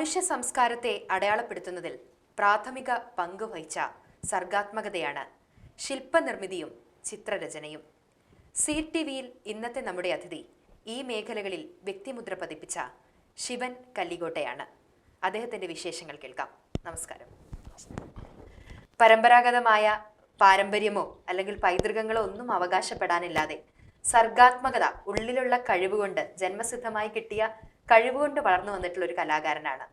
മനുഷ്യ സംസ്കാരത്തെ അടയാളപ്പെടുത്തുന്നതിൽ പ്രാഥമിക പങ്ക് വഹിച്ച സർഗാത്മകതയാണ് ശില്പനിർമ്മിതിയും ചിത്രരചനയും. സി ടി വിയിൽ ഇന്നത്തെ നമ്മുടെ അതിഥി ഈ മേഖലകളിൽ വ്യക്തിമുദ്ര പതിപ്പിച്ച ശിവൻ കല്ലികോട്ടയാണ്. അദ്ദേഹത്തിന്റെ വിശേഷങ്ങൾ കേൾക്കാം. നമസ്കാരം. പരമ്പരാഗതമായ പാരമ്പര്യമോ അല്ലെങ്കിൽ പൈതൃകങ്ങളോ ഒന്നും അവകാശപ്പെടാനില്ലാതെ സർഗാത്മകത ഉള്ളിലുള്ള കഴിവുകൊണ്ട് ജന്മസിദ്ധമായി കിട്ടിയ കഴിവുകൊണ്ട് വളർന്നു വന്നിട്ടുള്ള ഒരു കലാകാരനാണ്.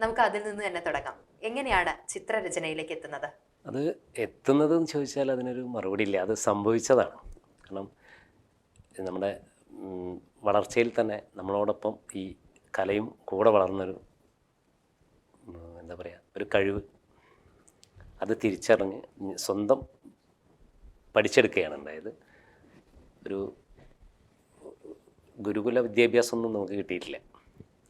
നമുക്ക് അതിൽ നിന്ന് തന്നെ തുടങ്ങാം. എങ്ങനെയാണ് ചിത്രരചനയിലേക്ക് എത്തുന്നത്? അത് എത്തുന്നതെന്ന് ചോദിച്ചാൽ അതിനൊരു മറുപടി ഇല്ല അത് സംഭവിച്ചതാണ്. കാരണം നമ്മുടെ വളർച്ചയിൽ തന്നെ നമ്മളോടൊപ്പം ഈ കലയും കൂടെ വളർന്നൊരു എന്താ പറയുക ഒരു കഴിവ് അത് തിരിച്ചറിഞ്ഞ് സ്വന്തം പഠിച്ചെടുക്കുകയാണ്. ഉണ്ടായത് ഒരു ഗുരുകുല വിദ്യാഭ്യാസമൊന്നും നമുക്ക് കിട്ടിയിട്ടില്ല.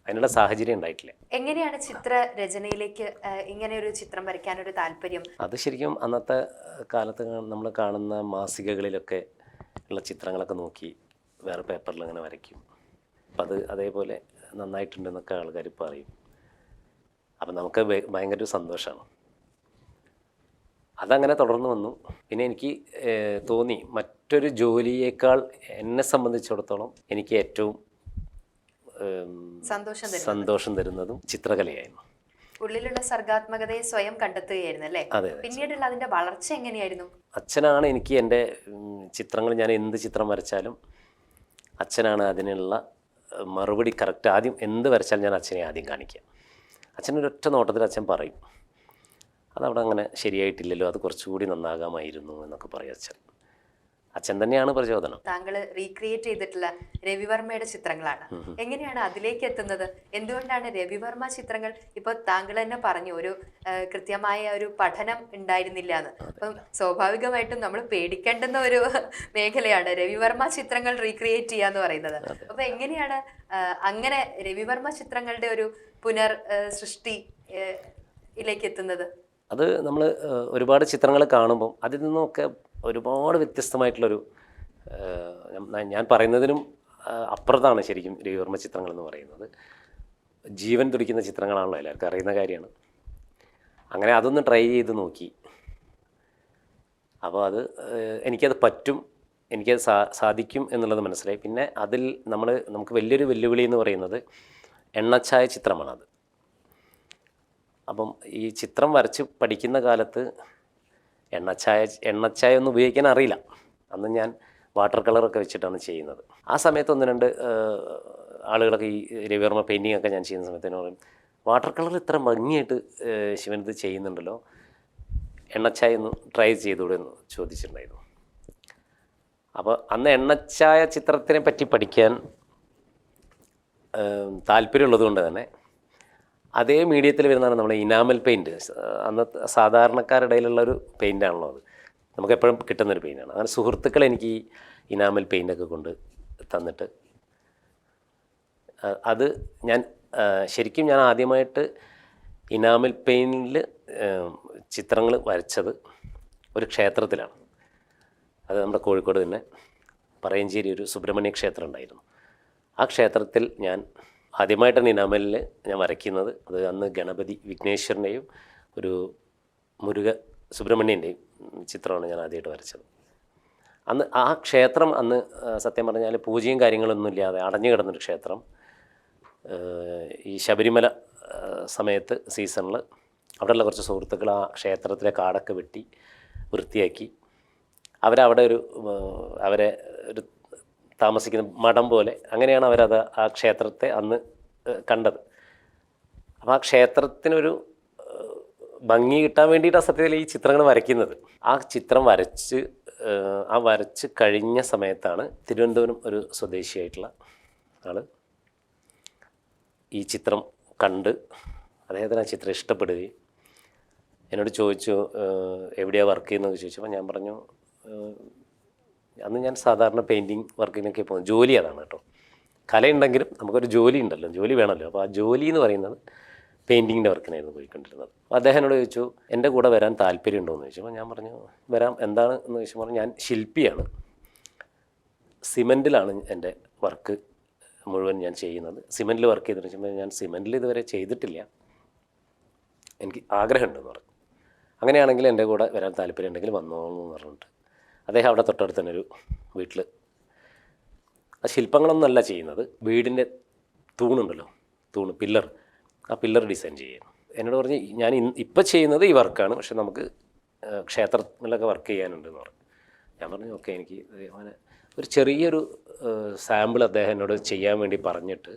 അതിനുള്ള സാഹചര്യം ഉണ്ടായിട്ടില്ല. എങ്ങനെയാണ് ചിത്ര രചനയിലേക്ക് ഇങ്ങനെ ഒരു ചിത്രം വരയ്ക്കാൻ ഒരു താല്പര്യം? അത് ശരിക്കും അന്നത്തെ കാലത്ത് നമ്മൾ കാണുന്ന മാസികകളിലൊക്കെ ഉള്ള ചിത്രങ്ങളൊക്കെ നോക്കി വേറെ പേപ്പറിൽ അങ്ങനെ വരയ്ക്കും. അപ്പം അത് അതേപോലെ നന്നായിട്ടുണ്ടെന്നൊക്കെ ആൾക്കാർ പറയും. അപ്പം നമുക്ക് ഭയ- ഭയങ്കര ഒരു സന്തോഷമാണ്. അതങ്ങനെ തുടർന്ന് വന്നു. പിന്നെ എനിക്ക് തോന്നി മറ്റൊരു ജോലിയേക്കാൾ എന്നെ സംബന്ധിച്ചിടത്തോളം എനിക്ക് ഏറ്റവും സന്തോഷം തരും സന്തോഷം തരുന്നതും ചിത്രകലയായിരുന്നു. ഉള്ളിലുള്ള സർഗാത്മകതയെ സ്വയം കണ്ടെത്തുകയായിരുന്നു അല്ലേ? പിന്നീടുള്ള അതിന്റെ വളർച്ച എങ്ങനെയായിരുന്നു? അച്ഛനാണ് എനിക്ക് എന്റെ ചിത്രങ്ങൾ ഞാൻ എന്ത് ചിത്രം വരച്ചാലും അച്ഛനാണ് അതിനുള്ള മറുപടി കറക്റ്റ് ആദ്യം എന്ത് വരച്ചാലും ഞാൻ അച്ഛനെ ആദ്യം കാണിക്കുക. അച്ഛനൊരൊറ്റ നോട്ടത്തിൽ അച്ഛൻ പറയും അതവിടെ അങ്ങനെ ശരിയായിട്ടില്ലല്ലോ അത് കുറച്ചുകൂടി നന്നാകാമായിരുന്നു എന്നൊക്കെ പറയും അച്ഛൻ. അച്ഛൻ തന്നെയാണ് പ്രചോദനം. താങ്കൾ റീക്രിയേറ്റ് ചെയ്തിട്ടുള്ള രവിവർമ്മയുടെ ചിത്രങ്ങളാണ്. എങ്ങനെയാണ് അതിലേക്ക് എത്തുന്നത്? എന്തുകൊണ്ടാണ് രവിവർമ്മ ചിത്രങ്ങൾ ഇപ്പൊ താങ്കൾ തന്നെ പറഞ്ഞു ഒരു കൃത്യമായ ഒരു പഠനം ഉണ്ടായിരുന്നില്ല എന്ന്. അപ്പം സ്വാഭാവികമായിട്ടും നമ്മൾ പേടിക്കേണ്ടുന്ന ഒരു മേഖലയാണ് രവിവർമ്മ ചിത്രങ്ങൾ റീക്രിയേറ്റ് ചെയ്യാന്ന് പറയുന്നത്. അപ്പൊ എങ്ങനെയാണ് അങ്ങനെ രവിവർമ്മ ചിത്രങ്ങളുടെ ഒരു പുനർ സൃഷ്ടിയിലേക്ക് സൃഷ്ടി എത്തുന്നത്? അത് നമ്മൾ ഒരുപാട് ചിത്രങ്ങൾ കാണുമ്പം അതിൽ നിന്നൊക്കെ ഒരുപാട് വ്യത്യസ്തമായിട്ടുള്ളൊരു ഞാൻ- പറയുന്നതിനും അപ്പുറത്താണ് ശരിക്കും രവിവർമ്മ ചിത്രങ്ങൾ എന്ന് പറയുന്നത്. ജീവൻ തുടിക്കുന്ന ചിത്രങ്ങളാണല്ലോ എല്ലാവർക്കും അറിയുന്ന കാര്യമാണ്. അങ്ങനെ അതൊന്ന് ട്രൈ ചെയ്ത് നോക്കി. അപ്പോൾ അത് എനിക്കത് പറ്റും എനിക്കത് സാ സാധിക്കും എന്നുള്ളത് മനസ്സിലായി. പിന്നെ അതിൽ നമ്മൾ നമുക്ക് വലിയൊരു വെല്ലുവിളി എന്ന് പറയുന്നത് എണ്ണച്ചായ ചിത്രമാണത്. അപ്പം ഈ ചിത്രം വരച്ച് പഠിക്കുന്ന കാലത്ത് എണ്ണച്ചായ എണ്ണച്ചായ ഒന്നും ഉപയോഗിക്കാൻ അറിയില്ല. അന്ന് ഞാൻ വാട്ടർ കളറൊക്കെ വെച്ചിട്ടാണ് ചെയ്യുന്നത്. ആ സമയത്ത് ഒന്ന് രണ്ട് ആളുകളൊക്കെ ഈ രവിവർമ്മ പെയിന്റിംഗ് ഒക്കെ ഞാൻ ചെയ്യുന്ന സമയത്ത് പറയും വാട്ടർ കളർ ഇത്ര ഭംഗിയായിട്ട് ശിവനത് ചെയ്യുന്നുണ്ടല്ലോ. എണ്ണച്ചായ ഒന്ന് ട്രൈ ചെയ്തുകൂടെ എന്ന് ചോദിച്ചിട്ടുണ്ടായിരുന്നു. അപ്പോൾ അന്ന് എണ്ണച്ചായ ചിത്രത്തിനെ പറ്റി പഠിക്കാൻ താല്പര്യമുള്ളത് കൊണ്ട് തന്നെ അതേ മീഡിയത്തിൽ വരുന്നതാണ് നമ്മുടെ ഇനാമൽ പെയിന്റ് അന്ന് സാധാരണക്കാരുടെ ഇടയിലുള്ള ഒരു പെയിന്റാണല്ലോ അത്. നമുക്ക് എപ്പോഴും കിട്ടുന്നൊരു പെയിന്റാണ് അങ്ങനെ സുഹൃത്തുക്കൾ എനിക്ക് ഈ ഇനാമൽ പെയിന്റൊക്കെ കൊണ്ട് തന്നിട്ട് അത് ഞാൻ ശരിക്കും ഞാൻ ആദ്യമായിട്ട് ഇനാമൽ പെയിന്റിൽ ചിത്രങ്ങൾ വരച്ചത് ഒരു ക്ഷേത്രത്തിലാണ്. അത് നമ്മുടെ കോഴിക്കോട് തന്നെ പറയഞ്ചേരി ഒരു സുബ്രഹ്മണ്യ ക്ഷേത്രം ഉണ്ടായിരുന്നു. ആ ക്ഷേത്രത്തിൽ ഞാൻ ആദ്യമായിട്ടാണ് ഇനാമലിൽ ഞാൻ വരയ്ക്കുന്നത്. അത് അന്ന് ഗണപതി വിഘ്നേശ്വരന്റെയും ഒരു മുരുക സുബ്രഹ്മണ്യന്റെയും ചിത്രമാണ് ഞാൻ ആദ്യമായിട്ട് വരച്ചത്. അന്ന് ആ ക്ഷേത്രം അന്ന് സത്യം പറഞ്ഞാൽ പൂജയും കാര്യങ്ങളൊന്നും ഇല്ലാതെ അടഞ്ഞു കിടന്നൊരു ക്ഷേത്രം. ഈ ശബരിമല സമയത്ത് സീസണിൽ അവിടെയുള്ള കുറച്ച് സുഹൃത്തുക്കൾ ആ ക്ഷേത്രത്തിലെ കാടൊക്കെ വെട്ടി വൃത്തിയാക്കി. അവരവിടെ ഒരു അവരെ ഒരു താമസിക്കുന്ന മഠം പോലെ അങ്ങനെയാണ് അവരത് ആ ക്ഷേത്രത്തെ അന്ന് കണ്ടത്. അപ്പോൾ ആ ക്ഷേത്രത്തിനൊരു ഭംഗി കിട്ടാൻ വേണ്ടിയിട്ടാണ് സത്യത്തിൽ ഈ ചിത്രങ്ങൾ വരയ്ക്കുന്നത്. ആ ചിത്രം വരച്ച് ആ വരച്ച് കഴിഞ്ഞ സമയത്താണ് തിരുവനന്തപുരം ഒരു സ്വദേശിയായിട്ടുള്ള ആൾ ഈ ചിത്രം കണ്ട് അദ്ദേഹത്തിന് ആ ചിത്രം ഇഷ്ടപ്പെടുകയും എന്നോട് ചോദിച്ചു "ഏഹ്, എവിടെയാണ് വർക്ക് ചെയ്യുന്നത് ചോദിച്ചപ്പോൾ ഞാൻ പറഞ്ഞു "ഏഹ്, അന്ന് ഞാൻ സാധാരണ പെയിന്റിങ് വർക്കിനൊക്കെ പോകുന്നത് ജോലി അതാണ് കേട്ടോ. കലയുണ്ടെങ്കിലും നമുക്കൊരു ജോലി ഉണ്ടല്ലോ. ജോലി വേണമല്ലോ. അപ്പോൾ ആ ജോലി എന്ന് പറയുന്നത് പെയിന്റിങ്ങിന്റെ വർക്കിനായിരുന്നു പോയിക്കൊണ്ടിരുന്നത്. അപ്പോൾ അദ്ദേഹം എന്നോട് ചോദിച്ചു എന്റെ കൂടെ വരാൻ താല്പര്യമുണ്ടോ? എന്ന് ചോദിച്ചപ്പോൾ ഞാൻ പറഞ്ഞു വരാം. എന്താണ്? എന്ന് ചോദിച്ചു പറഞ്ഞു ഞാൻ ശില്പിയാണ്. സിമന്റിലാണ് എന്റെ വർക്ക് മുഴുവൻ ഞാൻ ചെയ്യുന്നത്. സിമെന്റിൽ വർക്ക് ചെയ്തിട്ട് വെച്ചാൽ ഞാൻ സിമെന്റിൽ ഇതുവരെ ചെയ്തിട്ടില്ല. എനിക്ക് ആഗ്രഹമുണ്ടെന്ന് പറഞ്ഞു. അങ്ങനെയാണെങ്കിൽ എന്റെ കൂടെ വരാൻ താല്പര്യം ഉണ്ടെങ്കിൽ വന്നോളൂ എന്ന് പറഞ്ഞിട്ട് അദ്ദേഹം അവിടെ തൊട്ടടുത്ത് തന്നെ ഒരു വീട്ടിൽ ആ ശില്പങ്ങളൊന്നല്ല ചെയ്യുന്നത്. വീടിന്റെ തൂണുണ്ടല്ലോ തൂണ് പില്ലർ. ആ പില്ലർ ഡിസൈൻ ചെയ്യുന്നു എന്നോട് പറഞ്ഞ് ഞാൻ ഇപ്പം ചെയ്യുന്നത് ഈ വർക്കാണ് പക്ഷെ നമുക്ക് ക്ഷേത്രങ്ങളിലൊക്കെ വർക്ക് ചെയ്യാനുണ്ടെന്ന് പറഞ്ഞു. ഞാൻ പറഞ്ഞു ഓക്കെ എനിക്ക് അങ്ങനെ ഒരു ചെറിയൊരു സാമ്പിൾ അദ്ദേഹം എന്നോട് ചെയ്യാൻ വേണ്ടി പറഞ്ഞിട്ട്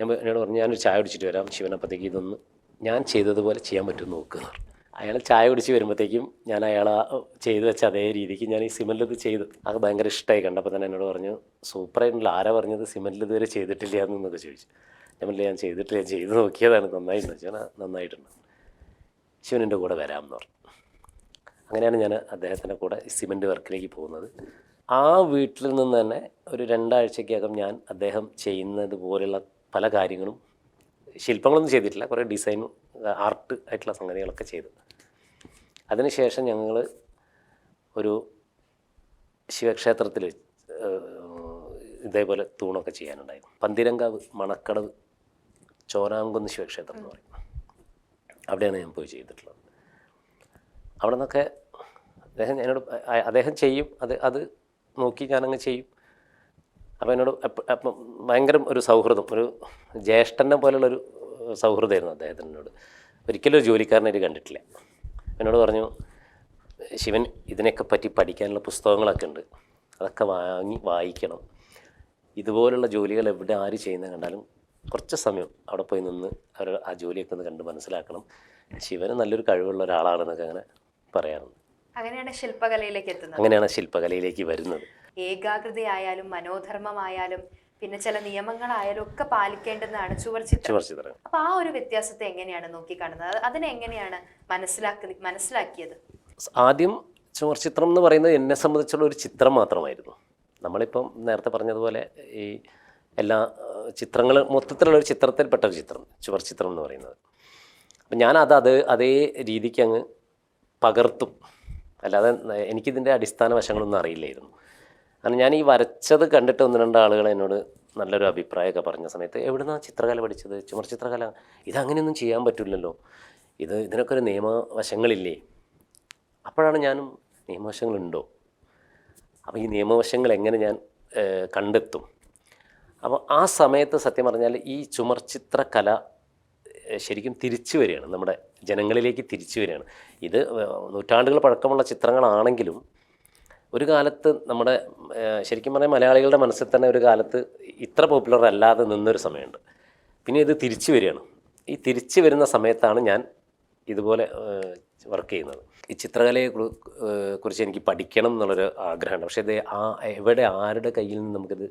ഞാൻ എന്നോട് പറഞ്ഞു ഞാനൊരു ചായ കുടിച്ചിട്ട് വരാം ശിവനപ്പത്തേക്ക് ഇതൊന്ന് ഞാൻ ചെയ്തതുപോലെ ചെയ്യാൻ പറ്റുമെന്ന് നോക്കുക അയാൾ ചായ കുടിച്ച് വരുമ്പോഴത്തേക്കും ഞാൻ അയാൾ ചെയ്തു വെച്ച അതേ രീതിക്ക് ഞാൻ ഈ സിമെന്റിൽ ഇത് ചെയ്തു. അത് ഭയങ്കര ഇഷ്ടമായി കണ്ടപ്പോൾ തന്നെ എന്നോട് പറഞ്ഞു സൂപ്പറായിട്ടുള്ള ആരാ പറഞ്ഞത് സിമെന്റിൽ ഇതുവരെ ചെയ്തിട്ടില്ല എന്നൊക്കെ ചോദിച്ചു. ഞാൻ ഞാൻ ചെയ്തിട്ടില്ല. ഞാൻ ചെയ്ത് നോക്കിയതാണ്. നന്നായിട്ടുണ്ട് വെച്ചാൽ നന്നായിട്ടുണ്ട്. ശിവനിന്റെ കൂടെ വരാം എന്ന് പറഞ്ഞു. അങ്ങനെയാണ് ഞാൻ അദ്ദേഹത്തിന്റെ കൂടെ സിമന്റ് വർക്കിലേക്ക് പോകുന്നത്. ആ വീട്ടിൽ നിന്ന് തന്നെ ഒരു രണ്ടാഴ്ചക്കകം ഞാൻ അദ്ദേഹം ചെയ്യുന്നത് പോലെയുള്ള പല കാര്യങ്ങളും ശില്പങ്ങളൊന്നും ചെയ്തിട്ടില്ല. കുറേ ഡിസൈനും ആർട്ട് ആയിട്ടുള്ള സംഗതികളൊക്കെ ചെയ്തു. അതിനുശേഷം ഞങ്ങൾ ഒരു ശിവക്ഷേത്രത്തിൽ ഇതേപോലെ തൂണൊക്കെ ചെയ്യാനുണ്ടായിരുന്നു പന്തിരങ്കാവ് മണക്കടവ് ചോരാങ്കുന്ന് ശിവക്ഷേത്രം എന്ന് പറയും. അവിടെയാണ് ഞാൻ പോയി ചെയ്തിട്ടുള്ളത്. അവിടെ നിന്നൊക്കെ അദ്ദേഹം എന്നോട് അദ്ദേഹം ചെയ്യും. അത് അത് നോക്കി ഞാനങ്ങ് ചെയ്യും. അപ്പോൾ എന്നോട് അപ്പം ഭയങ്കര ഒരു സൗഹൃദം ഒരു ജ്യേഷ്ഠനെ പോലുള്ളൊരു സൗഹൃദമായിരുന്നു അദ്ദേഹത്തിനോട്. ഒരിക്കലും ഒരു ജോലിക്കാരനായിട്ട് കണ്ടിട്ടില്ല. എന്നോട് പറഞ്ഞു ശിവൻ ഇതിനെയൊക്കെ പറ്റി പഠിക്കാനുള്ള പുസ്തകങ്ങളൊക്കെ ഉണ്ട്. അതൊക്കെ വാങ്ങി വായിക്കണം. ഇതുപോലുള്ള ജോലികൾ എവിടെ ആര് ചെയ്യുന്ന കണ്ടാലും കുറച്ച് സമയം അവിടെ പോയി നിന്ന് അവർ ആ ജോലിയൊക്കെ ഒന്ന് കണ്ട് മനസ്സിലാക്കണം. ശിവന് നല്ലൊരു കഴിവുള്ള ഒരാളാണെന്നൊക്കെ അങ്ങനെ പറയാറുണ്ട്. അങ്ങനെയാണ് ശില്പകലയിലേക്ക് എത്തുന്നത്. അങ്ങനെയാണ് ശില്പകലയിലേക്ക് വരുന്നത്. ഏകാഗ്രതയായാലും മനോധർമ്മമായാലും പിന്നെ ചില നിയമങ്ങളായാലും ഒക്കെ പാലിക്കേണ്ടതാണ് ചുവർച്ചിത്രം അപ്പൊ ആ ഒരു വ്യത്യാസത്തെ എങ്ങനെയാണ് നോക്കിക്കാണുന്നത്? കാണുന്നത് അതിനെ എങ്ങനെയാണ് മനസ്സിലാക്കി മനസ്സിലാക്കിയത്? ആദ്യം ചുവർച്ചിത്രം എന്ന് പറയുന്നത് എന്നെ സംബന്ധിച്ചുള്ള ഒരു ചിത്രം മാത്രമായിരുന്നു. നമ്മളിപ്പം നേരത്തെ പറഞ്ഞതുപോലെ ഈ എല്ലാ ചിത്രങ്ങൾ മൊത്തത്തിലുള്ള ഒരു ചിത്രത്തിൽപ്പെട്ട ഒരു ചിത്രം ചുവർ ചിത്രം എന്ന് പറയുന്നത്. അപ്പം ഞാൻ അത് അതേ രീതിക്ക് അങ്ങ് പകർത്തും. അല്ലാതെ എനിക്കിതിന്റെ അടിസ്ഥാന വശങ്ങളൊന്നും അറിയില്ലായിരുന്നു. കാരണം ഞാൻ ഈ വരച്ചത് കണ്ടിട്ട് ഒന്ന് രണ്ട് ആളുകൾ എന്നോട് നല്ലൊരു അഭിപ്രായമൊക്കെ പറഞ്ഞ സമയത്ത് എവിടുന്നാണ് ചിത്രകല പഠിച്ചത്? ചുമർ ചിത്രകല? ഇതങ്ങനെയൊന്നും ചെയ്യാൻ പറ്റില്ലല്ലോ. ഇത് ഇതിനൊക്കെ ഒരു നിയമവശങ്ങളില്ലേ? അപ്പോഴാണ് ഞാനും നിയമവശങ്ങളുണ്ടോ? അപ്പോൾ ഈ നിയമവശങ്ങൾ എങ്ങനെ ഞാൻ കണ്ടെത്തും? അപ്പോൾ ആ സമയത്ത് സത്യം പറഞ്ഞാൽ ഈ ചുമർ ചിത്രകല ശരിക്കും തിരിച്ചു വരികയാണ്. നമ്മുടെ ജനങ്ങളിലേക്ക് തിരിച്ചു വരികയാണ്. ഇത് നൂറ്റാണ്ടുകൾ പഴക്കമുള്ള ചിത്രങ്ങളാണെങ്കിലും ഒരു കാലത്ത് നമ്മുടെ ശരിക്കും പറഞ്ഞാൽ മലയാളികളുടെ മനസ്സിൽ തന്നെ ഒരു കാലത്ത് ഇത്ര പോപ്പുലർ അല്ലാതെ നിന്നൊരു സമയമുണ്ട്. പിന്നെ ഇത് തിരിച്ചു വരികയാണ്. ഈ തിരിച്ചു വരുന്ന സമയത്താണ് ഞാൻ ഇതുപോലെ വർക്ക് ചെയ്യുന്നത്. ഈ ചിത്രകലയെ കുറിച്ച് എനിക്ക് പഠിക്കണം എന്നുള്ളൊരു ആഗ്രഹമുണ്ട്. പക്ഷേ ഇത് ആ എവിടെ ആരുടെ കയ്യിൽ നിന്ന് നമുക്കിത്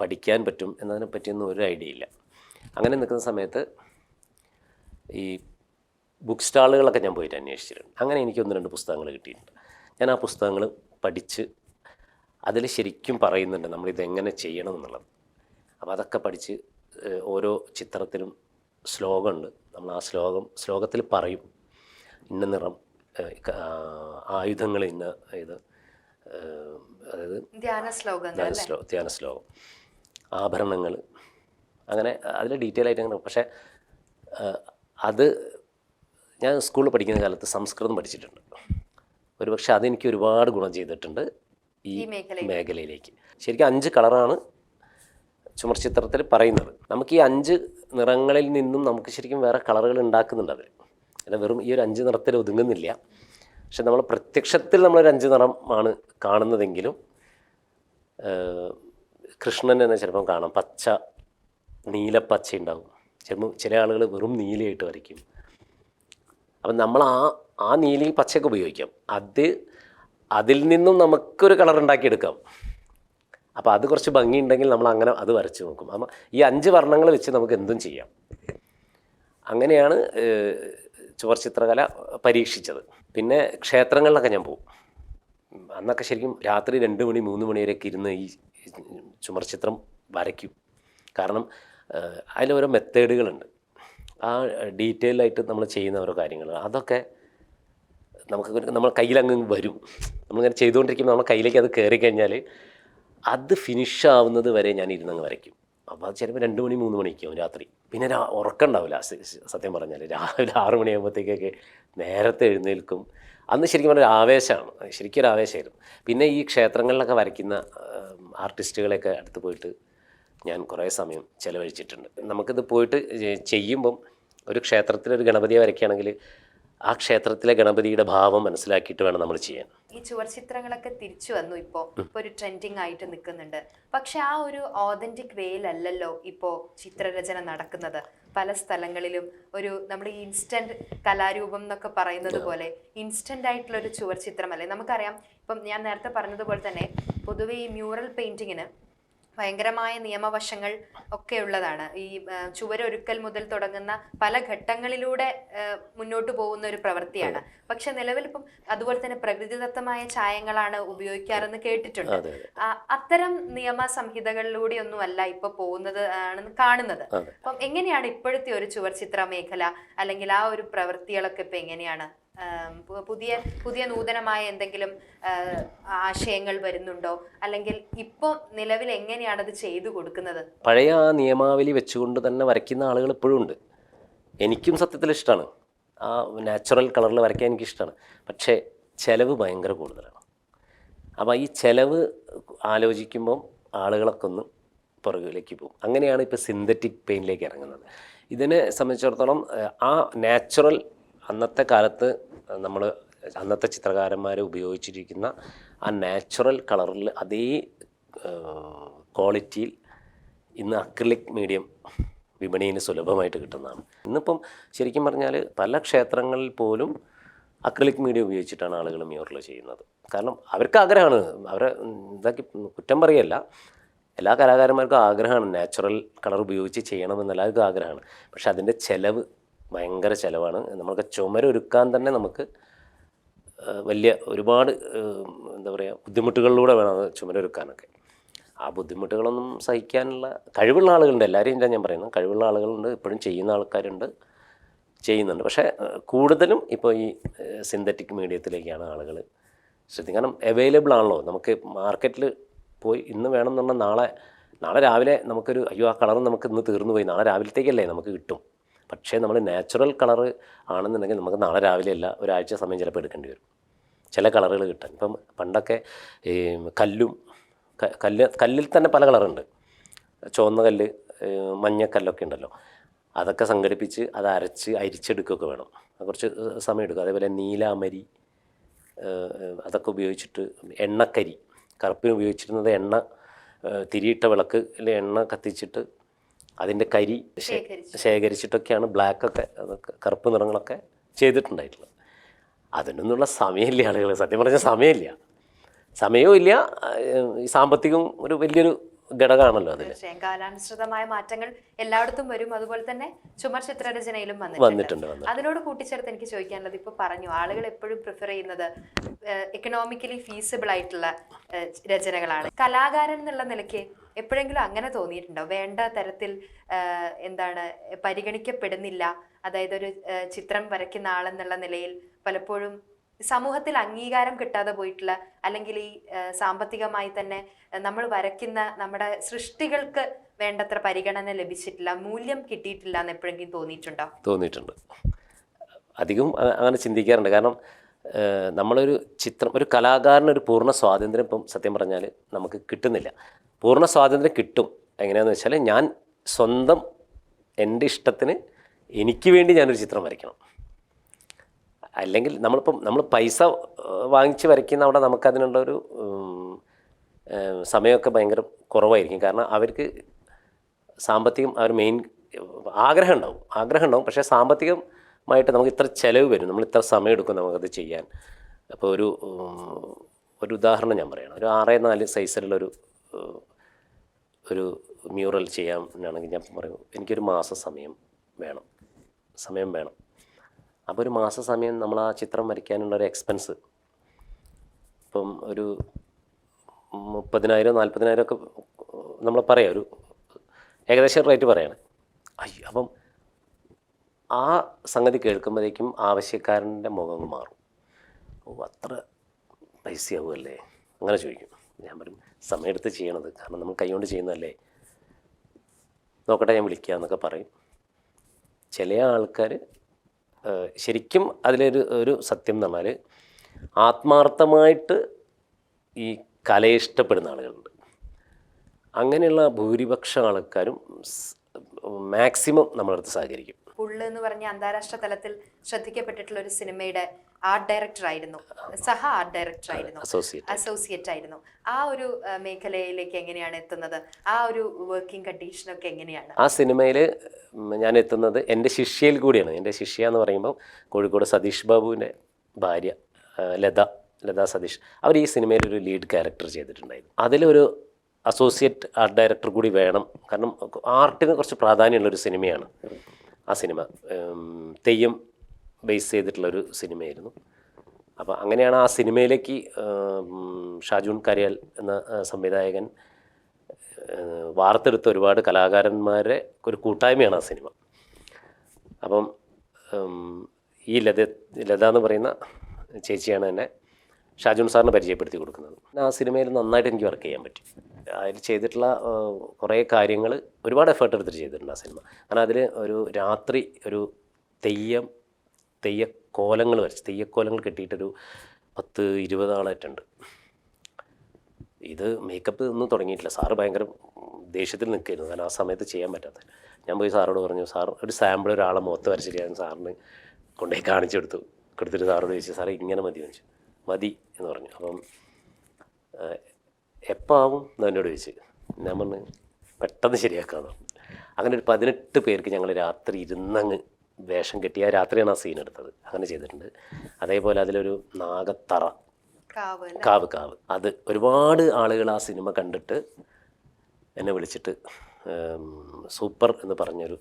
പഠിക്കാൻ പറ്റും എന്നതിനെ പറ്റിയൊന്നും ഒരു ഐഡിയ ഇല്ല. അങ്ങനെ നിൽക്കുന്ന സമയത്ത് ഈ ബുക്ക് സ്റ്റാളുകളൊക്കെ ഞാൻ പോയിട്ട് അന്വേഷിച്ചിട്ടുണ്ട്. അങ്ങനെ എനിക്ക് ഒന്ന് രണ്ട് പുസ്തകങ്ങൾ കിട്ടിയിട്ടുണ്ട്. ഞാൻ ആ പുസ്തകങ്ങൾ പഠിച്ച് അതിൽ ശരിക്കും പറയുന്നുണ്ട് നമ്മളിത് എങ്ങനെ ചെയ്യണം എന്നുള്ളത്. അപ്പോൾ അതൊക്കെ പഠിച്ച് ഓരോ ചിത്രത്തിലും ശ്ലോകമുണ്ട്. നമ്മൾ ആ ശ്ലോകം ശ്ലോകത്തിൽ പറയും. ഇന്ന നിറം ആയുധങ്ങൾ ഇന്ന ഇത് അതായത് ധ്യാന ശ്ലോകം ധ്യാന ശ്ലോ ധ്യാന ശ്ലോകം. ആഭരണങ്ങൾ അങ്ങനെ അതിൽ ഡീറ്റെയിൽ ആയിട്ട് അങ്ങനെ പക്ഷേ അത് ഞാൻ സ്കൂളിൽ പഠിക്കുന്ന കാലത്ത് സംസ്കൃതം പഠിച്ചിട്ടുണ്ട്. ഒരുപക്ഷെ അതെനിക്ക് ഒരുപാട് ഗുണം ചെയ്തിട്ടുണ്ട് ഈ മേഖലയിലേക്ക്. ശരിക്കും അഞ്ച് കളറാണ് ചുമർചിത്രത്തിൽ പറയുന്നത്. നമുക്ക് ഈ അഞ്ച് നിറങ്ങളിൽ നിന്നും നമുക്ക് ശരിക്കും വേറെ കളറുകൾ ഉണ്ടാക്കുന്നുണ്ട് അതിൽ. അല്ല വെറും ഈ ഒരു അഞ്ച് നിറത്തിൽ ഒതുങ്ങുന്നില്ല. പക്ഷെ നമ്മൾ പ്രത്യക്ഷത്തിൽ നമ്മളൊരു അഞ്ച് നിറമാണ് കാണുന്നതെങ്കിലും കൃഷ്ണൻ തന്നെ ചിലപ്പം കാണാം. പച്ച നീലപ്പച്ച ഉണ്ടാവും ചിലപ്പോൾ ചില ആളുകൾ വെറും നീലയായിട്ട് വരയ്ക്കും. അപ്പം നമ്മൾ ആ ആ നീലി പച്ചയൊക്കെ ഉപയോഗിക്കാം. അത് അതിൽ നിന്നും നമുക്കൊരു കളർ ഉണ്ടാക്കിയെടുക്കാം. അപ്പോൾ അത് കുറച്ച് ഭംഗിയുണ്ടെങ്കിൽ നമ്മൾ അങ്ങനെ അത് വരച്ച് നോക്കും. അപ്പം ഈ അഞ്ച് വർണങ്ങൾ വെച്ച് നമുക്ക് എന്തും ചെയ്യാം. അങ്ങനെയാണ് ചോർ ചിത്രകല പരീക്ഷിച്ചത്. പിന്നെ ക്ഷേത്രങ്ങളിലൊക്കെ ഞാൻ പോകും അന്നൊക്കെ ശരിക്കും രാത്രി രണ്ട് മണി മൂന്ന് മണി വരെയൊക്കെ ഇരുന്ന് ഈ ചുമർ ചിത്രം വരയ്ക്കും. കാരണം അതിലോരോ മെത്തേഡുകളുണ്ട്. ആ ഡീറ്റെയിൽ ആയിട്ട് നമ്മൾ ചെയ്യുന്ന ഓരോ കാര്യങ്ങൾ. അതൊക്കെ നമുക്ക് നമ്മൾ കയ്യിലങ്ങ് വരും. നമ്മളിങ്ങനെ ചെയ്തുകൊണ്ടിരിക്കുമ്പോൾ നമ്മൾ കയ്യിലേക്ക് അത് കയറി കഴിഞ്ഞാൽ അത് ഫിനിഷ് ആവുന്നത് വരെ ഞാൻ ഇരുന്നങ്ങ് വരയ്ക്കും. അപ്പോൾ അത് ചിലപ്പോൾ രണ്ട് മണി മൂന്ന് മണിക്കാവും രാത്രി. പിന്നെ രാ ഉറക്കം ഉണ്ടാവില്ല സ- സ- സത്യം പറഞ്ഞാൽ രാവിലെ ആറ് മണിയാകുമ്പോഴത്തേക്കൊക്കെ നേരത്തെ എഴുന്നേൽക്കും. അന്ന് ശരിക്കും പറഞ്ഞൊരു ആവേശമാണ്. ശരിക്കും ഒരു ആവേശമായിരുന്നു. പിന്നെ ഈ ക്ഷേത്രങ്ങളിലൊക്കെ വരയ്ക്കുന്ന ആർട്ടിസ്റ്റുകളെയൊക്കെ അടുത്ത് പോയിട്ട് ഞാൻ കുറേ സമയം ചിലവഴിച്ചിട്ടുണ്ട്. നമുക്കിത് പോയിട്ട് ചെയ്യുമ്പം ഒരു ക്ഷേത്രത്തിലൊരു ഗണപതിയെ വരയ്ക്കുകയാണെങ്കിൽ ആ ക്ഷേത്രത്തിലെ ഗണപതിയുടെ ഭാവം മനസ്സിലാക്കിയിട്ട് വേണം നമ്മൾ ചെയ്യാൻ. ഈ ചുവർ ചിത്രങ്ങളൊക്കെ തിരിച്ചു വന്നു ഇപ്പോ. ഇപ്പൊ ഒരു ട്രെൻഡിങ് ആയിട്ട് നിൽക്കുന്നുണ്ട്. പക്ഷെ ആ ഒരു ഓതന്റിക് വേയിലല്ലല്ലോ ഇപ്പോ ചിത്രരചന നടക്കുന്നത്. പല സ്ഥലങ്ങളിലും ഒരു നമ്മൾ ഈ ഇൻസ്റ്റന്റ് കലാരൂപം എന്നൊക്കെ പറയുന്നത് പോലെ ഇൻസ്റ്റന്റ് ആയിട്ടുള്ള ഒരു ചുവർ ചിത്രമല്ലേ നമുക്കറിയാം. ഇപ്പം ഞാൻ നേരത്തെ പറഞ്ഞതുപോലെ തന്നെ പൊതുവേ ഈ മ്യൂറൽ പെയിന്റിങ്ങിന് ഭയങ്കരമായ നിയമവശങ്ങൾ ഒക്കെ ഉള്ളതാണ് ഈ ചുവരൊരുക്കൽ മുതൽ തുടങ്ങുന്ന പല ഘട്ടങ്ങളിലൂടെ മുന്നോട്ട് പോകുന്ന ഒരു പ്രവൃത്തിയാണ്. പക്ഷെ നിലവിൽ ഇപ്പം അതുപോലെ തന്നെ പ്രകൃതിദത്തമായ ചായങ്ങളാണ് ഉപയോഗിക്കാറെന്ന് കേട്ടിട്ടുണ്ട്. അത്തരം നിയമ സംഹിതകളിലൂടെയൊന്നും അല്ല ഇപ്പൊ പോകുന്നത് ആണെന്ന് കാണുന്നത്. അപ്പം എങ്ങനെയാണ് ഇപ്പോഴത്തെ ഒരു ചുവർ ചിത്ര മേഖല അല്ലെങ്കിൽ ആ ഒരു പ്രവൃത്തികളൊക്കെ ഇപ്പൊ എങ്ങനെയാണ് പുതിയ പുതിയ നൂതനമായ എന്തെങ്കിലും ആശയങ്ങൾ വരുന്നുണ്ടോ? അല്ലെങ്കിൽ ഇപ്പോൾ നിലവിൽ എങ്ങനെയാണ് അത് ചെയ്തു കൊടുക്കുന്നത്? പഴയ ആ നിയമാവലി വെച്ചുകൊണ്ട് തന്നെ വരയ്ക്കുന്ന ആളുകൾ ഇപ്പോഴും ഉണ്ട്. എനിക്കും സത്യത്തിൽ ഇഷ്ടമാണ്. ആ നാച്ചുറൽ കളറിൽ വരയ്ക്കാൻ എനിക്ക് ഇഷ്ടമാണ്. പക്ഷേ ചിലവ് ഭയങ്കര കൂടുതലാണ്. അപ്പോൾ ഈ ചിലവ് ആലോചിക്കുമ്പം ആളുകളൊക്കെ ഒന്ന് പുറകിലേക്ക് പോകും. അങ്ങനെയാണ് ഇപ്പോൾ സിന്തറ്റിക് പെയിന്റിലേക്ക് ഇറങ്ങുന്നത്. ഇതിനെ സംബന്ധിച്ചിടത്തോളം ആ നാച്ചുറൽ അന്നത്തെ കാലത്ത് നമ്മൾ അന്നത്തെ ചിത്രകാരന്മാർ ഉപയോഗിച്ചിരിക്കുന്ന ആ നാച്ചുറൽ കളറിൽ അതേ ക്വാളിറ്റിയിൽ ഇന്ന് അക്രിലിക് മീഡിയം വിപണിയിൽ സുലഭമായിട്ട് കിട്ടുന്നതാണ്. ഇന്നിപ്പം ശരിക്കും പറഞ്ഞാൽ പല ക്ഷേത്രങ്ങളിൽ പോലും അക്രിലിക് മീഡിയം ഉപയോഗിച്ചിട്ടാണ് ആളുകൾ മ്യൂറൽ ചെയ്യുന്നത്. കാരണം അവർക്ക് ആഗ്രഹമാണ്. അവരെ ഇതാക്കി കുറ്റം പറയല്ല. എല്ലാ കലാകാരന്മാർക്കും ആഗ്രഹമാണ് നാച്ചുറൽ കളർ ഉപയോഗിച്ച് ചെയ്യണമെന്ന് എല്ലാവർക്കും ആഗ്രഹമാണ്. പക്ഷെ അതിന്റെ ചിലവ് ഭയങ്കര ചിലവാണ്. നമ്മൾക്ക് ചുമരൊരുക്കാൻ തന്നെ നമുക്ക് വലിയ ഒരുപാട് എന്താ പറയുക ബുദ്ധിമുട്ടുകളിലൂടെ വേണം ചുമരൊരുക്കാനൊക്കെ. ആ ബുദ്ധിമുട്ടുകളൊന്നും സഹിക്കാനുള്ള കഴിവുള്ള ആളുകളുണ്ട്. എല്ലാവരെയും ഞാൻ പറയുന്നത് കഴിവുള്ള ആളുകളുണ്ട്. ഇപ്പോഴും ചെയ്യുന്ന ആൾക്കാരുണ്ട്. ചെയ്യുന്നുണ്ട്. പക്ഷേ കൂടുതലും ഇപ്പോൾ ഈ സിന്തറ്റിക് മീഡിയത്തിലേക്കാണ് ആളുകൾ ശ്രദ്ധിക്കുക. കാരണം അവൈലബിൾ ആണല്ലോ. നമുക്ക് മാർക്കറ്റിൽ പോയി ഇന്ന് വേണമെന്നുള്ള നാളെ നാളെ രാവിലെ നമുക്കൊരു അയ്യോ ആ കളർ നമുക്ക് ഇന്ന് തീർന്നു പോയി നാളെ രാവിലത്തേക്കല്ലേ നമുക്ക് കിട്ടും. പക്ഷേ നമ്മൾ നാച്ചുറൽ കളർ ആണെന്നുണ്ടെങ്കിൽ നമുക്ക് നാളെ രാവിലെ അല്ല ഒരാഴ്ച സമയം ചിലപ്പോൾ എടുക്കേണ്ടി വരും. ചില കളറുകൾ കിട്ടാൻ. ഇപ്പം പണ്ടൊക്കെ ഈ കല്ലും കല്ല് കല്ലിൽ തന്നെ പല കളറുണ്ട് ചുവന്ന കല്ല് മഞ്ഞക്കല്ലൊക്കെ ഉണ്ടല്ലോ. അതൊക്കെ സംഘടിപ്പിച്ച് അത് അരച്ച് അരിച്ചെടുക്കുകയൊക്കെ വേണം. കുറച്ച് സമയം എടുക്കും. അതേപോലെ നീലാമരി അതൊക്കെ ഉപയോഗിച്ചിട്ട് എണ്ണക്കരി. കറുപ്പിന് ഉപയോഗിച്ചിരുന്നത് എണ്ണ തിരിയിട്ട വിളക്ക് എണ്ണ കത്തിച്ചിട്ട് അതിന്റെ കരി. ശേഖരിച്ചിട്ടൊക്കെയാണ് ബ്ലാക്കൊക്കെ കറുപ്പ് നിറങ്ങളൊക്കെ ചെയ്തിട്ടുണ്ടായിട്ടുള്ളത്. അതിനൊന്നുള്ള സമയമില്ല ആളുകൾ സത്യം പറഞ്ഞാൽ സമയമില്ല. സമയവും ഇല്ല. ഈ സാമ്പത്തികവും ഒരു വലിയൊരു ഘടകമാണല്ലോ അതിൽ കാലാനുസൃതമായ മാറ്റങ്ങൾ എല്ലായിടത്തും വരും. അതുപോലെ തന്നെ ചുമർ ചിത്രരചനയിലും വന്നിട്ടുണ്ട്. അതിനോട് കൂട്ടിച്ചേർത്ത് എനിക്ക് ചോദിക്കാനുള്ളത് ഇപ്പൊ പറഞ്ഞു. ആളുകൾ എപ്പോഴും പ്രിഫർ ചെയ്യുന്നത് എക്കണോമിക്കലി ഫീസിബിൾ ആയിട്ടുള്ള രചനകളാണ്. കലാകാരൻ എന്നുള്ള നിലയ്ക്ക് എപ്പോഴെങ്കിലും അങ്ങനെ തോന്നിയിട്ടുണ്ടോ? വേണ്ട തരത്തിൽ എന്താണ് പരിഗണിക്കപ്പെടുന്നില്ല. അതായത് ഒരു ചിത്രം വരയ്ക്കുന്ന ആളെന്നുള്ള നിലയിൽ പലപ്പോഴും സമൂഹത്തിൽ അംഗീകാരം കിട്ടാതെ പോയിട്ടുള്ള അല്ലെങ്കിൽ ഈ സാമ്പത്തികമായി തന്നെ നമ്മൾ വരയ്ക്കുന്ന നമ്മുടെ സൃഷ്ടികൾക്ക് വേണ്ടത്ര പരിഗണന ലഭിച്ചിട്ടില്ല മൂല്യം കിട്ടിയിട്ടില്ല എന്ന് എപ്പോഴെങ്കിലും തോന്നിയിട്ടുണ്ടോ? തോന്നിയിട്ടുണ്ട്. അധികം അങ്ങനെ ചിന്തിക്കാറുണ്ട്. കാരണം നമ്മളൊരു ചിത്രം ഒരു കലാകാരന് ഒരു പൂർണ സ്വാതന്ത്ര്യം ഇപ്പം സത്യം പറഞ്ഞാൽ നമുക്ക് കിട്ടുന്നില്ല. പൂർണ സ്വാതന്ത്ര്യം കിട്ടും. എങ്ങനെയാണെന്ന് വെച്ചാൽ ഞാൻ സ്വന്തം എന്റെ ഇഷ്ടത്തിന് എനിക്ക് വേണ്ടി ഞാനൊരു ചിത്രം വരയ്ക്കണം. അല്ലെങ്കിൽ നമ്മളിപ്പം നമ്മൾ പൈസ വാങ്ങിച്ച് വരയ്ക്കുന്ന അവിടെ നമുക്കതിനുള്ള ഒരു സമയമൊക്കെ ഭയങ്കര കുറവായിരിക്കും. കാരണം അവർക്ക് സാമ്പത്തികം അവർ മെയിൻ ആഗ്രഹം ഉണ്ടാവും. ആഗ്രഹം ഉണ്ടാവും. പക്ഷേ സാമ്പത്തികമായിട്ട് നമുക്ക് ഇത്ര ചിലവ് വരും. നമ്മൾ ഇത്ര സമയം എടുക്കും നമുക്കത് ചെയ്യാൻ. അപ്പോൾ ഒരു ഒരു ഉദാഹരണം ഞാൻ പറയണം. ഒരു ആറേ നാല് സൈസിലുള്ളൊരു ഒരു മ്യൂറൽ ചെയ്യാം എന്നാണെങ്കിൽ ഞാൻ പറയും എനിക്കൊരു മാസ സമയം വേണം സമയം വേണം. അപ്പോൾ ഒരു മാസ സമയം നമ്മൾ ആ ചിത്രം വരയ്ക്കാനുള്ള ഒരു എക്സ്പെൻസ് ഇപ്പം ഒരു മുപ്പതിനായിരം നാൽപ്പതിനായിരം ഒക്കെ നമ്മൾ പറയാം ഒരു ഏകദേശം റേറ്റ് പറയാണ്. അയ്യോ അപ്പം ആ സംഗതി കേൾക്കുമ്പോഴേക്കും ആവശ്യക്കാരന്റെ മുഖം മാറും. ഓ അത്ര പൈസയാവുമല്ലേ? അങ്ങനെ ചോദിക്കും. ഞാൻ പറയും സമയമെടുത്ത് ചെയ്യണത്. കാരണം നമ്മൾ കൈകൊണ്ട് ചെയ്യുന്നതല്ലേ? നോക്കട്ടെ ഞാൻ വിളിക്കുക എന്നൊക്കെ പറയും. ചില ആൾക്കാർ ശരിക്കും അതിലൊരു ഒരു സത്യം എന്ന് പറഞ്ഞാൽ ആത്മാർത്ഥമായിട്ട് ഈ കലയെ ഇഷ്ടപ്പെടുന്ന ആളുകളുണ്ട്. അങ്ങനെയുള്ള ഭൂരിപക്ഷം ആൾക്കാരും മാക്സിമം നമ്മളടുത്ത് സഹകരിക്കും. പുള്ള് എന്ന് പറഞ്ഞ അന്താരാഷ്ട്ര തലത്തിൽ ശ്രദ്ധിക്കപ്പെട്ടിട്ടുള്ള ഒരു സിനിമയുടെ ആർട്ട് ഡയറക്ടർ ആയിരുന്നു. സഹ ആർട്ട് ഡയറക്ടർ ആയിരുന്നു. അസോസിയേറ്റ് ആയിരുന്നു. ആ ഒരു മേഖലയിലേക്ക് എങ്ങനെയാണ് എത്തുന്നത്? ആ ഒരു വർക്കിംഗ് കണ്ടീഷനൊക്കെ എങ്ങനെയാണ്? ആ സിനിമയിൽ ഞാൻ എത്തുന്നത് എന്റെ ശിഷ്യയിൽ കൂടിയാണ്. എന്റെ ശിഷ്യ എന്ന് പറയുമ്പോൾ കോഴിക്കോട് സതീഷ് ബാബുവിന്റെ ഭാര്യ ലത ലത സതീഷ്. അവർ ഈ സിനിമയിൽ ഒരു ലീഡ് ക്യാരക്ടർ ചെയ്തിട്ടുണ്ടായിരുന്നു. അതിലൊരു അസോസിയേറ്റ് ആർട്ട് ഡയറക്ടർ കൂടി വേണം. കാരണം ആർട്ടിന് കുറച്ച് പ്രാധാന്യമുള്ളൊരു സിനിമയാണ്. ആ സിനിമ. തെയ്യം ബേസ് ചെയ്തിട്ടുള്ളൊരു സിനിമയായിരുന്നു. അപ്പോൾ അങ്ങനെയാണ് ആ സിനിമയിലേക്ക് ഷാജുൻ കരിയാൽ എന്ന സംവിധായകൻ വാർത്തെടുത്ത ഒരുപാട് കലാകാരന്മാരെ ഒരു കൂട്ടായ്മയാണ് ആ സിനിമ. അപ്പം ഈ ലത ലത എന്ന് പറയുന്ന ചേച്ചിയാണ് എന്നെ ഷാജുൻ സാറിന് പരിചയപ്പെടുത്തി കൊടുക്കുന്നത്. ആ സിനിമയിൽ നന്നായിട്ട് എനിക്ക് വർക്ക് ചെയ്യാൻ പറ്റി. അതിൽ ചെയ്തിട്ടുള്ള കുറേ കാര്യങ്ങൾ ഒരുപാട് എഫേർട്ട് എടുത്തിട്ട് ചെയ്തിട്ടുണ്ട് ആ സിനിമ. കാരണം അതിൽ ഒരു രാത്രി ഒരു തെയ്യം തെയ്യക്കോലങ്ങൾ വരച്ച് തെയ്യക്കോലങ്ങൾ കെട്ടിയിട്ടൊരു പത്ത് ഇരുപത് ആളായിട്ടുണ്ട്. ഇത് മേക്കപ്പ് ഒന്നും തുടങ്ങിയിട്ടില്ല. സാറ് ഭയങ്കര ദേഷ്യത്തിൽ നിൽക്കുകയായിരുന്നു. കാരണം ആ സമയത്ത് ചെയ്യാൻ പറ്റാത്ത. ഞാൻ പോയി സാറോട് പറഞ്ഞു സാർ ഒരു സാമ്പിൾ ഒരാളെ മുഖത്ത് വരച്ചിട്ട് ഞാൻ സാറിന് കൊണ്ടുപോയി കാണിച്ചു കൊടുത്തു. കൊടുത്തിട്ട് സാറോട് ചോദിച്ചു സാറേ ഇങ്ങനെ മതി ചോദിച്ചു. മതി എന്ന് പറഞ്ഞു. അപ്പം എപ്പോൾ ആവും എന്ന് എന്നോട് ചോദിച്ചു. ഞാൻ പറഞ്ഞു പെട്ടെന്ന് ശരിയാക്കാന്ന്. അങ്ങനെ ഒരു പതിനെട്ട് പേർക്ക് ഞങ്ങൾ രാത്രി ഇരുന്നങ്ങ് വേഷം കെട്ടി ആ രാത്രിയാണ് ആ സീൻ എടുത്തത്. അങ്ങനെ ചെയ്തിട്ടുണ്ട്. അതേപോലെ അതിലൊരു നാഗത്തറ. കാവ്? കാവ് അത് ഒരുപാട് ആളുകൾ ആ സിനിമ കണ്ടിട്ട് എന്നെ വിളിച്ചിട്ട് സൂപ്പർ എന്ന് പറഞ്ഞൊരു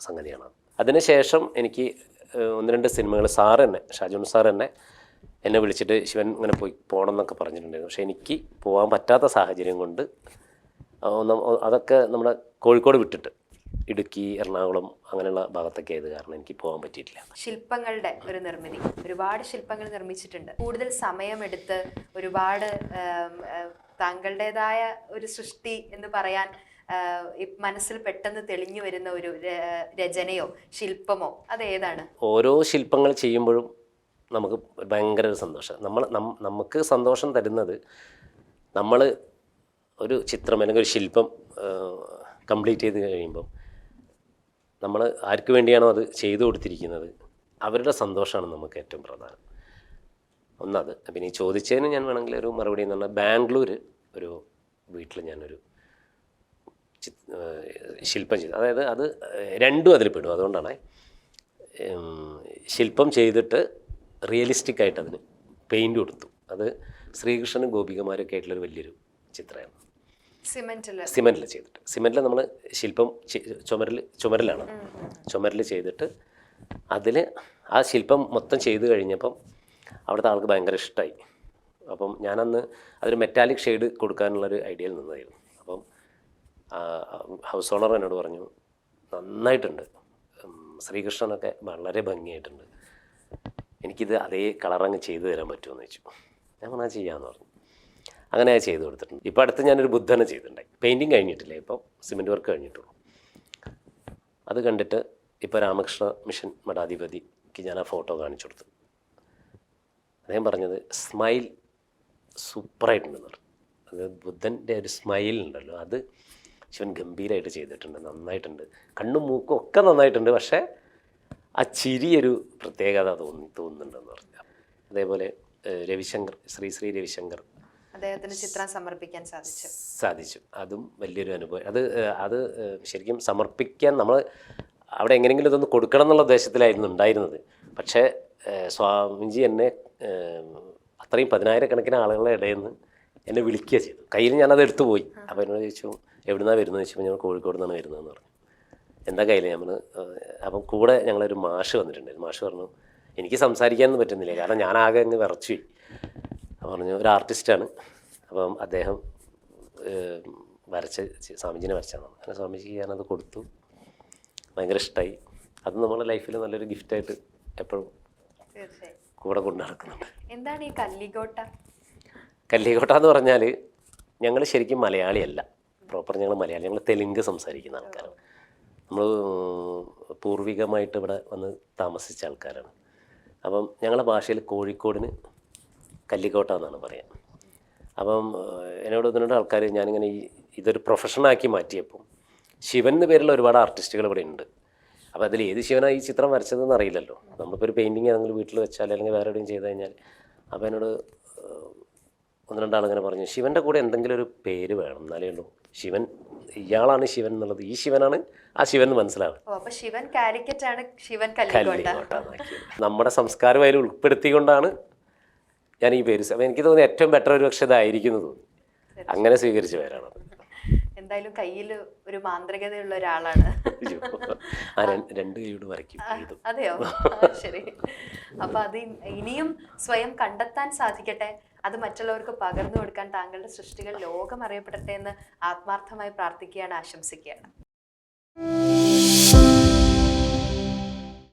സംഗതിയാണ് അതിനുശേഷം എനിക്ക് ഒന്ന് രണ്ട് സിനിമകൾ സാർ തന്നെ ഷാജുൻ സാർ തന്നെ എന്നെ വിളിച്ചിട്ട് ശിവൻ ഇങ്ങനെ പോയി പോകണം എന്നൊക്കെ പറഞ്ഞിട്ടുണ്ടായിരുന്നു. പക്ഷേ എനിക്ക് പോകാൻ പറ്റാത്ത സാഹചര്യം കൊണ്ട് അതൊക്കെ നമ്മുടെ കോഴിക്കോട് വിട്ടിട്ട് ഇടുക്കി എറണാകുളം അങ്ങനെയുള്ള ഭാഗത്തൊക്കെ ആയത് കാരണം എനിക്ക് പോകാൻ പറ്റിയിട്ടില്ല. ശില്പങ്ങളുടെ ഒരു നിർമ്മിതി. ഒരുപാട് ശില്പങ്ങൾ നിർമ്മിച്ചിട്ടുണ്ട്. കൂടുതൽ സമയമെടുത്ത് ഒരുപാട് താങ്കളുടേതായ ഒരു സൃഷ്ടി എന്ന് പറയാൻ മനസ്സിൽ പെട്ടെന്ന് തെളിഞ്ഞു വരുന്ന ഒരു രചനയോ ശില്പമോ അത് ഏതാണ് ഓരോ ശില്പങ്ങൾ ചെയ്യുമ്പോഴും നമുക്ക് ഭയങ്കര ഒരു സന്തോഷം. നമ്മൾ നമുക്ക് സന്തോഷം തരുന്നത് നമ്മൾ ഒരു ചിത്രം അല്ലെങ്കിൽ ഒരു ശില്പം കംപ്ലീറ്റ് ചെയ്ത് കഴിയുമ്പം നമ്മൾ ആർക്ക് വേണ്ടിയാണോ അത് ചെയ്തു കൊടുത്തിരിക്കുന്നത് അവരുടെ സന്തോഷമാണ് നമുക്ക് ഏറ്റവും പ്രധാനം. ഒന്നത്. പിന്നെ ഈ ചോദിച്ചതിന് ഞാൻ വേണമെങ്കിൽ ഒരു മറുപടി എന്ന് പറഞ്ഞാൽ ബാംഗ്ലൂർ ഒരു വീട്ടിൽ ഞാനൊരു ശില്പം ചെയ്തു. അതായത് അത് രണ്ടും അതിൽ പെടും. അതുകൊണ്ടാണ് ശില്പം ചെയ്തിട്ട് റിയലിസ്റ്റിക് ആയിട്ട് അതിന് പെയിന്റ് കൊടുത്തു. അത് ശ്രീകൃഷ്ണനും ഗോപികമാരൊക്കെ ആയിട്ടുള്ളൊരു വലിയൊരു ചിത്രമാണ് സിമെന്റിൽ ചെയ്തിട്ട്. സിമെന്റിൽ നമ്മൾ ശില്പം ചുമരിൽ ചുമരിലാണ്. ചുമരിൽ ചെയ്തിട്ട് അതിൽ ആ ശില്പം മൊത്തം ചെയ്ത് കഴിഞ്ഞപ്പം അവിടുത്തെ ആൾക്ക് ഭയങ്കര ഇഷ്ടമായി അപ്പം ഞാനന്ന് അതൊരു മെറ്റാലിക് ഷെയ്ഡ് കൊടുക്കാനുള്ളൊരു ഐഡിയയിൽ നിന്നായിരുന്നു അപ്പം ഹൗസ് ഓണർ എന്നോട് പറഞ്ഞു നന്നായിട്ടുണ്ട്. ശ്രീകൃഷ്ണനൊക്കെ വളരെ ഭംഗിയായിട്ടുണ്ട്. എനിക്കിത് അതേ കളറങ്ങ് ചെയ്തു തരാൻ പറ്റുമെന്ന് വെച്ചു. ഞാൻ പറഞ്ഞാൽ ചെയ്യാമെന്ന് പറഞ്ഞു. അങ്ങനെ ചെയ്തു കൊടുത്തിട്ടുണ്ട്. ഇപ്പോൾ അടുത്ത് ഞാനൊരു ബുദ്ധനെ ചെയ്തിട്ടുണ്ടായി. പെയിന്റിങ് കഴിഞ്ഞിട്ടില്ല? ഇപ്പോൾ സിമെന്റ് വർക്ക് കഴിഞ്ഞിട്ടുള്ളൂ. അത് കണ്ടിട്ട് ഇപ്പോൾ രാമകൃഷ്ണ മിഷൻ മഠാധിപതിക്ക് ഞാൻ ആ ഫോട്ടോ കാണിച്ചു കൊടുത്തു. അദ്ദേഹം പറഞ്ഞത് സ്മൈൽ സൂപ്പറായിട്ടുണ്ടെന്ന് പറഞ്ഞു. അത് ബുദ്ധന്റെ ഒരു സ്മൈൽ ഉണ്ടല്ലോ. അത് ശിവൻ ഗംഭീരമായിട്ട് ചെയ്തിട്ടുണ്ട്. നന്നായിട്ടുണ്ട്. കണ്ണും മൂക്കും ഒക്കെ നന്നായിട്ടുണ്ട്. പക്ഷേ ആ ചിരിയൊരു പ്രത്യേകത തോന്നി തോന്നുന്നുണ്ടെന്ന് പറഞ്ഞാൽ. അതേപോലെ രവിശങ്കർ ശ്രീ ശ്രീ രവിശങ്കർ അദ്ദേഹത്തിന് ചിത്രം സമർപ്പിക്കാൻ സാധിച്ചു. സാധിച്ചു. അതും വലിയൊരു അനുഭവം. അത് അത് ശരിക്കും സമർപ്പിക്കാൻ നമ്മൾ അവിടെ എങ്ങനെയെങ്കിലും ഇതൊന്ന് കൊടുക്കണം എന്നുള്ള ഉദ്ദേശത്തിലായിരുന്നു ഉണ്ടായിരുന്നത്. പക്ഷേ സ്വാമിജി എന്നെ അത്രയും പതിനായിരക്കണക്കിന് ആളുകളുടെ ഇടയിൽ നിന്ന് എന്നെ വിളിക്കുക ചെയ്തു. കയ്യിൽ ഞാനത് എടുത്തു പോയി അപ്പോൾ എന്നോട് ചോദിച്ചു എവിടുന്നാണ് വരുന്നത് ചോദിച്ചപ്പോൾ ഞാൻ കോഴിക്കോട് നിന്നാണ് വരുന്നതെന്ന് പറഞ്ഞു. എന്താ കയ്യിൽ ഞാൻ "ഏഹ്, അപ്പം കൂടെ ഞങ്ങളൊരു മാഷ് വന്നിട്ടുണ്ടായിരുന്നു. മാഷ് പറഞ്ഞു എനിക്ക് സംസാരിക്കാനൊന്നും പറ്റുന്നില്ല. കാരണം ഞാൻ ആകെ അങ്ങ് വിറച്ചു അപ്പോൾ പറഞ്ഞു ഒരു ആർട്ടിസ്റ്റാണ്. അപ്പം അദ്ദേഹം വരച്ച സ്വാമിജിനെ വരച്ചാണ്. അങ്ങനെ സ്വാമിജിക്ക് ഞാനത് കൊടുത്തു. ഭയങ്കര ഇഷ്ടമായി അത് നമ്മുടെ ലൈഫിൽ നല്ലൊരു ഗിഫ്റ്റായിട്ട് എപ്പോഴും കൂടെ കൊണ്ടു നടക്കുന്നുണ്ട്. എന്താണ് ഈ കല്ലിക്കോട്ട? കല്ലിക്കോട്ട എന്ന് പറഞ്ഞാൽ ഞങ്ങൾ ശരിക്കും മലയാളിയല്ല. പ്രോപ്പർ ഞങ്ങൾ മലയാളി. ഞങ്ങൾ തെലുങ്ക് സംസാരിക്കുന്ന ആൾക്കാരാണ്. നമ്മൾ പൂർവികമായിട്ട് ഇവിടെ വന്ന് താമസിച്ച ആൾക്കാരാണ്. അപ്പം ഞങ്ങളുടെ ഭാഷയിൽ കോഴിക്കോടിന് കല്ലിക്കോട്ട എന്നാണ് പറയാം. അപ്പം എന്നോട് ഇതിനോട് ആൾക്കാർ ഞാനിങ്ങനെ ഈ ഇതൊരു പ്രൊഫഷനാക്കി മാറ്റിയപ്പം ശിവൻ എന്ന പേരുള്ള ഒരുപാട് ആർട്ടിസ്റ്റുകൾ ഇവിടെ ഉണ്ട്. അപ്പോൾ അതിൽ ഏത് ശിവനാണ് ഈ ചിത്രം വരച്ചതെന്ന് അറിയില്ലല്ലോ. നമ്മളിപ്പോൾ ഒരു പെയിന്റിങ് ഏതെങ്കിലും വീട്ടിൽ വെച്ചാൽ അല്ലെങ്കിൽ വേറെ എവിടെയും ചെയ്ത് കഴിഞ്ഞാൽ അപ്പോൾ എന്നോട് ഒന്ന് രണ്ടാളിങ്ങനെ പറഞ്ഞു. ശിവന്റെ കൂടെ എന്തെങ്കിലും ഒരു പേര് വേണം. എന്നാലേ ഉള്ളൂ. ശിവൻ ഇയാളാണ് ശിവൻ എന്നുള്ളത്. ഈ ശിവനാണ് ആ ശിവൻ എന്ന് മനസ്സിലാവും. ശിവൻ ശിവൻ നമ്മുടെ സംസ്കാരം അതിൽ ഉൾപ്പെടുത്തിക്കൊണ്ടാണ് ഞാൻ ഈ പേര് എനിക്ക് തോന്നുന്നു ഏറ്റവും ബെറ്റർ ഒരു പക്ഷേ ഇതായിരിക്കുന്നത് അങ്ങനെ സ്വീകരിച്ച പേരാണ് എന്തായാലും കയ്യിൽ ഒരു മാന്ത്രികതയുള്ള ഒരാളാണ്. രണ്ട് കൈയോട് വരയ്ക്കും. അതെയോ? ശരി. അപ്പൊ അത് ഇനിയും സ്വയം കണ്ടെത്താൻ സാധിക്കട്ടെ? അത് മറ്റുള്ളവർക്ക് പകർന്നു കൊടുക്കാൻ താങ്കളുടെ സൃഷ്ടികൾ ലോകം അറിയപ്പെടട്ടെ എന്ന് ആത്മാർത്ഥമായി പ്രാർത്ഥിക്കുകയാണ് ആശംസിക്കുകയാണ്.